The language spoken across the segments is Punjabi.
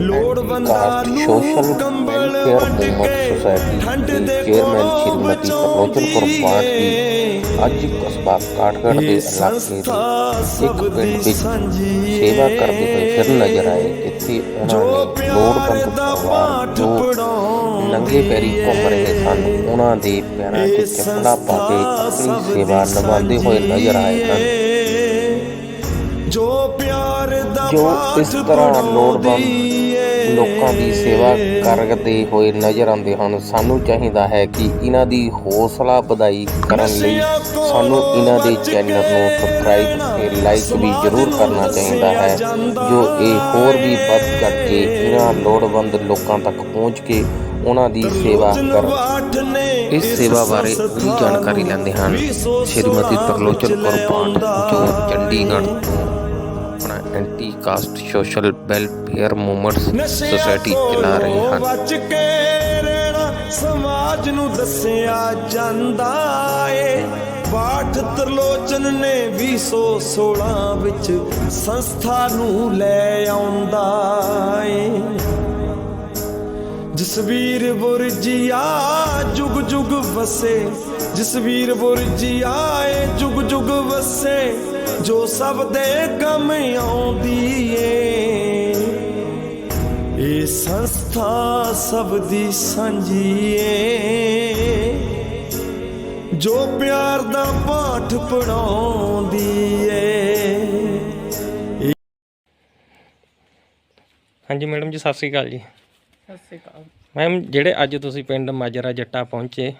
ਲੋੜਵੰਦਾਂ ਨੂੰ ਸੋਸ਼ਲ ਕੰਬਲ ਵੈਲਫੇਅਰ ਵੰਡ ਮੂਵਮੈਂਟ ਕੇ ਸੁਸਾਇਟੀ ਠੰਡ ਦੀ ਦੇ ਚੇਅਰਮੈਨ ਕੋਪ ਸ਼੍ਰੀਮਤੀ ਤਰਲੋਚਨ ਕੌਰ ਬਾਠ ਦੀ ਬਚਾਉਂਦੀ ਅੱਜ ਕਸਬਾ ਕਾਠਗੜ੍ਹ ਦੇ ਇਹ ਇਲਾਕੇ ਸੰਸਥਾ ਦੇ ਇੱਕ ਸਭ ਪਿੰਡ ਦੀ ਵਿੱਚ ਸਾਂਝੀ ਸੇਵਾ ਕਰਦੇ ਹੋਏ ਫਿਰ ਨਜ਼ਰ ਆਏ। ਜਿੱਥੇ ਉਹਨਾਂ ਨੇ ਲੋੜਵੰਦ ਪਰਿਵਾਰ ਜੋ ਨੰਗੇ ਪੈਰੀ ਘੁੰਮ ਰਹੇ ਸਨ ਉਹਨਾਂ ਦੇ ਪੈਰਾਂ 'ਚ ਚੱਪਲਾਂ ਪਾ ਕੇ ਆਪਣੀ ਸੇਵਾ ਨਿਭਾਉਂਦੇ ਹੋਏ ਨਜ਼ਰ ਆਏ ਹਨ ਜੋ ਇਸ ਤਰ੍ਹਾਂ ਲੋੜਵੰਦ ਲੋਕਾਂ ਦੀ ਸੇਵਾ ਕਰਦੇ ਹੋਏ ਨਜ਼ਰ ਆਉਂਦੇ ਹਨ, ਸਾਨੂੰ ਚਾਹੀਦਾ ਹੈ ਕਿ ਇਹਨਾਂ ਦੀ ਹੌਸਲਾ ਵਧਾਈ ਕਰਨ ਲਈ ਸਾਨੂੰ ਇਹਨਾਂ ਦੇ ਚੈਨਲ ਨੂੰ ਸਬਸਕ੍ਰਾਈਬ ਤੇ ਲਾਈਕ ਵੀ ਜ਼ਰੂਰ ਕਰਨਾ ਚਾਹੀਦਾ ਹੈ, ਜੋ ਇਹ ਹੋਰ ਵੀ ਵੱਧ ਕਰਕੇ ਇਹਨਾਂ ਲੋੜਵੰਦ ਲੋਕਾਂ ਤੱਕ ਪਹੁੰਚ ਕੇ ਉਹਨਾਂ ਦੀ ਸੇਵਾ ਕਰਨ। ਇਸ ਸੇਵਾ ਬਾਰੇ ਪੂਰੀ ਜਾਣਕਾਰੀ ਲੈਂਦੇ ਹਨ। ਸ਼੍ਰੀਮਤੀ ਤਰਲੋਚਨ ਕੌਰ ਪਾਠ, ਜੋ ਚੰਡੀਗੜ੍ਹ ਤੋਂ anti caste social welfare movements society ਚਲਾ ਰਹੇ ਹਨ। ਬਚ ਕੇ ਰਹਿਣਾ ਸਮਾਜ ਨੂੰ ਦੱਸਿਆ ਜਾਂਦਾ ਏ। ਬਾਠ ਤਰਲੋਚਨ ਨੇ 2016 ਵਿੱਚ ਸੰਸਥਾ ਨੂੰ ਲੈ ਆਉਂਦਾ ਏ। ਜਸਵੀਰ ਬੁਰਜੀਆ ਜੁਗ ਜੁਗ ਵਸੇ। ਜਸਵੀਰ ਬੁਰਜੀਆ ਏ ਜੁਗ ਜੁਗ ਵਸੇ। ਜੋ ਸਭ ਦੇ ਕੰਮ ਆਉਂਦੀ ਏ। ਇਹ ਸੰਸਥਾ ਸਭ ਦੀ ਸਾਂਝੀ ਏ। ਜੋ ਪਿਆਰ ਦਾ ਪਾਠ ਪੜਾਉਂਦੀ ਏ। ਹਾਂਜੀ ਮੈਡਮ ਜੀ ਸਤਿ ਸ੍ਰੀ ਅਕਾਲ ਜੀ। ਸਤਿ ਸ਼੍ਰੀ ਅਕਾਲ। ਮੈਮ ਜਿਹੜੇ ਅੱਜ ਤੁਸੀਂ ਪਿੰਡ ਮਾਜਰਾ ਜੱਟਾ ਪਹੁੰਚੇ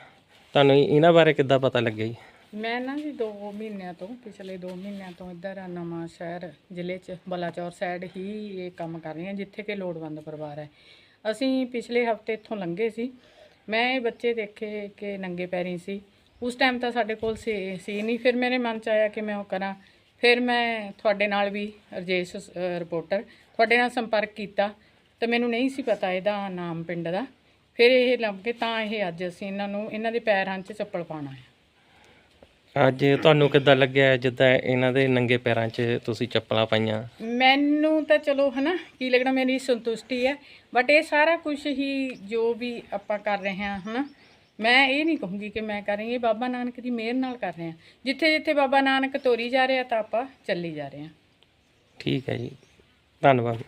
ਤੁਹਾਨੂੰ ਇਹਨਾਂ ਬਾਰੇ ਕਿੱਦਾਂ ਪਤਾ ਲੱਗਿਆ ਜੀ? ਮੈਂ ਨਾ ਜੀ 2 ਮਹੀਨਿਆਂ ਤੋਂ, ਪਿਛਲੇ 2 ਮਹੀਨਿਆਂ ਤੋਂ ਇੱਧਰ ਨਵਾਂ ਸ਼ਹਿਰ, ਜ਼ਿਲ੍ਹੇ 'ਚ, ਬਲਾਚੌਰ ਸਾਈਡ ਹੀ ਇਹ ਕੰਮ ਕਰ ਰਹੀ ਹਾਂ, ਜਿੱਥੇ ਕਿ ਲੋੜਵੰਦ ਪਰਿਵਾਰ ਹੈ। ਅਸੀਂ ਪਿਛਲੇ ਹਫ਼ਤੇ ਇੱਥੋਂ ਲੰਘੇ ਸੀ। ਮੈਂ ਇਹ ਬੱਚੇ ਦੇਖੇ ਕਿ ਨੰਗੇ ਪੈਰੀ ਸੀ। ਉਸ ਟਾਈਮ ਤਾਂ ਸਾਡੇ ਕੋਲ ਸੀ ਸੀ ਨਹੀਂ ਫਿਰ ਮੇਰੇ ਮਨ 'ਚ ਆਇਆ ਕਿ ਮੈਂ ਉਹ ਕਰਾਂ। ਫਿਰ ਮੈਂ ਤੁਹਾਡੇ ਨਾਲ ਵੀ ਰਜੇਸ਼ ਰਿਪੋਰਟਰ ਤੁਹਾਡੇ ਨਾਲ ਸੰਪਰਕ ਕੀਤਾ। ਤੇ ਮੈਨੂੰ ਨਹੀਂ ਸੀ ਪਤਾ ਇਹਦਾ ਨਾਮ ਪਿੰਡ ਦਾ। ਫਿਰ ਇਹ ਲੱਭ ਕੇ ਤਾਂ ਇਹ ਅੱਜ ਅਸੀਂ ਇਹਨਾਂ ਨੂੰ, ਇਹਨਾਂ ਦੇ ਪੈਰਾਂ 'ਚ ਚੱਪਲ ਪਾਉਣਾ ਹੈ। ਅੱਜ ਤੁਹਾਨੂੰ ਕਿੱਦਾਂ ਲੱਗਿਆ ਜਿੱਦਾਂ ਇਹਨਾਂ ਦੇ ਨੰਗੇ ਪੈਰਾਂ 'ਚ ਤੁਸੀਂ ਚੱਪਲਾਂ ਪਾਈਆਂ? ਮੈਨੂੰ ਤਾਂ ਚਲੋ ਹਨਾ ਕੀ ਲੱਗਣਾ ਮੇਰੀ ਸੰਤੁਸ਼ਟੀ ਹੈ ਬਟ ਇਹ ਸਾਰਾ ਕੁਝ ਹੀ ਜੋ ਵੀ ਆਪਾਂ ਕਰ ਰਹੇ ਹਾਂ ਹਨਾ ਮੈਂ ਇਹ ਨਹੀਂ ਕਹੂੰਗੀ ਕਿ ਮੈਂ ਕਰ ਰਹੀ ਹਾਂ ਇਹ ਬਾਬਾ ਨਾਨਕ ਦੀ ਮਿਹਰ ਨਾਲ ਕਰ ਰਹੇ ਹਾਂ। ਜਿੱਥੇ ਜਿੱਥੇ ਬਾਬਾ ਨਾਨਕ ਤੋਰੀ ਜਾ ਰਿਹਾ ਤਾਂ ਆਪਾਂ ਚੱਲੀ ਜਾ ਰਹੇ ਹਾਂ। ਠੀਕ ਹੈ ਜੀ ਧੰਨਵਾਦ।